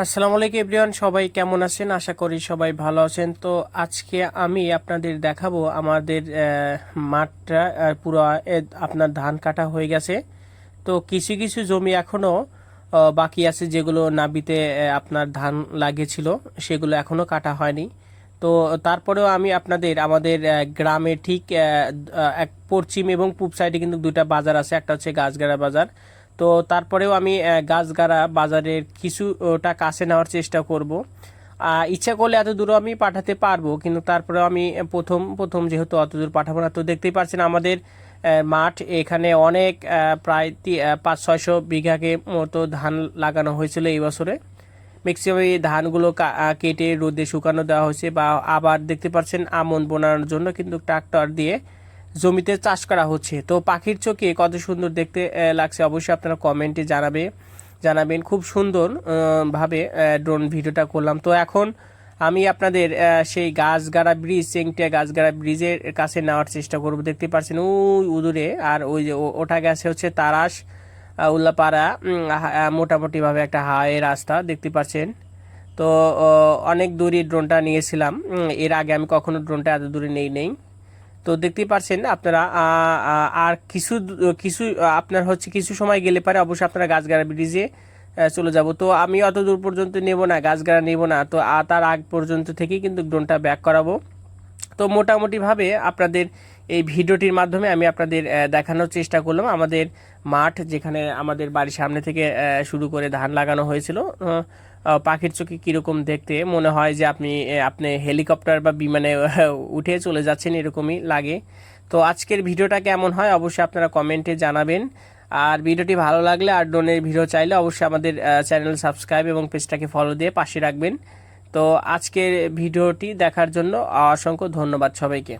আসসালামু আলাইকুম এভরিওয়ান, সবাই কেমন আছেন? আশা করি সবাই ভালো আছেন। তো আজকে আমি আপনাদের দেখাবো আমাদের মাঠটা পুরো আপনার ধান কাটা হয়ে গেছে। তো কিছু কিছু জমি এখনও বাকি আছে যেগুলো নাবিতে আপনার ধান লাগিয়েছিল, সেগুলো এখনও কাটা হয়নি। তো তারপরেও আমি আপনাদের, আমাদের গ্রামে ঠিক এক পশ্চিম এবং পূব সাইডে কিন্তু দুটা বাজার আছে। একটা হচ্ছে গাছগাড়া বাজার তো তারপরেও আমি গাছগাড়া বাজারের কিছুটা কাছে নেওয়ার চেষ্টা করব। ইচ্ছা করলে এত দূরও আমি পাঠাতে পারব, কিন্তু তারপরেও আমি প্রথম প্রথম যেহেতু অত দূর পাঠাবো না, তো দেখতেই পাচ্ছেন আমাদের মাঠ এখানে অনেক প্রায় পাঁচ, ছয়শো বিঘাকে মতো ধান লাগানো হয়েছিল এই বছরে। ম্যাক্সিমাম এই ধানগুলো কেটে রোদে শুকানো দেওয়া হয়েছে বা আবার দেখতে পাচ্ছেন আমন বোনানোর জন্য কিন্তু ট্রাক্টর দিয়ে জমিতে চাষ করা হচ্ছে। তো পাখির চোখে কত সুন্দর দেখতে লাগছে। অবশ্যই আপনারা কমেন্টে জানাবে, জানাবেন। খুব সুন্দর ভাবে ড্রোন ভিডিওটা করলাম। তো এখন আমি আপনাদের সেই গাছগাড়া ব্রিজ চেংটিয়া গাছগাড়া ব্রিজের কাছে নেওয়ার চেষ্টা করব। দেখতে পাচ্ছেন, ওই উদূরে, আর ওই যে ওটা গেছে হচ্ছে তারাস উল্লাপাড়া মোটামুটিভাবে একটা হাওয়াই রাস্তা। দেখতে পাচ্ছেন, তো অনেক দূরে ড্রোনটা নিয়েছিলাম। এর আগে আমি কখনো ড্রোনটা এত দূরে নেই নেই তো দেখতেই পারছেন আপনারা আর কিছু কিছু আপনার হচ্ছে কিছু সময় গেলে পারে অবশ্যই আপনারা গাছগাড়া ব্রিজে চলে যাব। তো আমি অত দূর পর্যন্ত নেব না, গাছগাড়া নেব না। তো তার আগ পর্যন্ত থেকেই কিন্তু ড্রোনটা ব্যাক করাবো। তো মোটামুটিভাবে আপনাদের এই ভিডিওটির মাধ্যমে আমি আপনাদের দেখানোর চেষ্টা করলাম। আমাদের মাঠ যেখানে আমাদের বাড়ির সামনে থেকে শুরু করে ধান লাগানো হয়েছিল পাখির চোখে কীরকম দেখতে? মনে হয় যে আপনি আপনি হেলিকপ্টার বা বিমানে উঠে চলে যাচ্ছেন এরকমই লাগে। তো আজকের ভিডিওটা কেমন হয় অবশ্যই আপনারা কমেন্টে জানাবেন। আর ভিডিওটি ভালো লাগলে আর ড্রোনের ভিডিও চাইলে অবশ্যই আমাদের চ্যানেল সাবস্ক্রাইব এবং পেজটাকে ফলো দিয়ে পাশে রাখবেন। তো আজকের ভিডিওটি দেখার জন্য অসংখ্য ধন্যবাদ সবাইকে।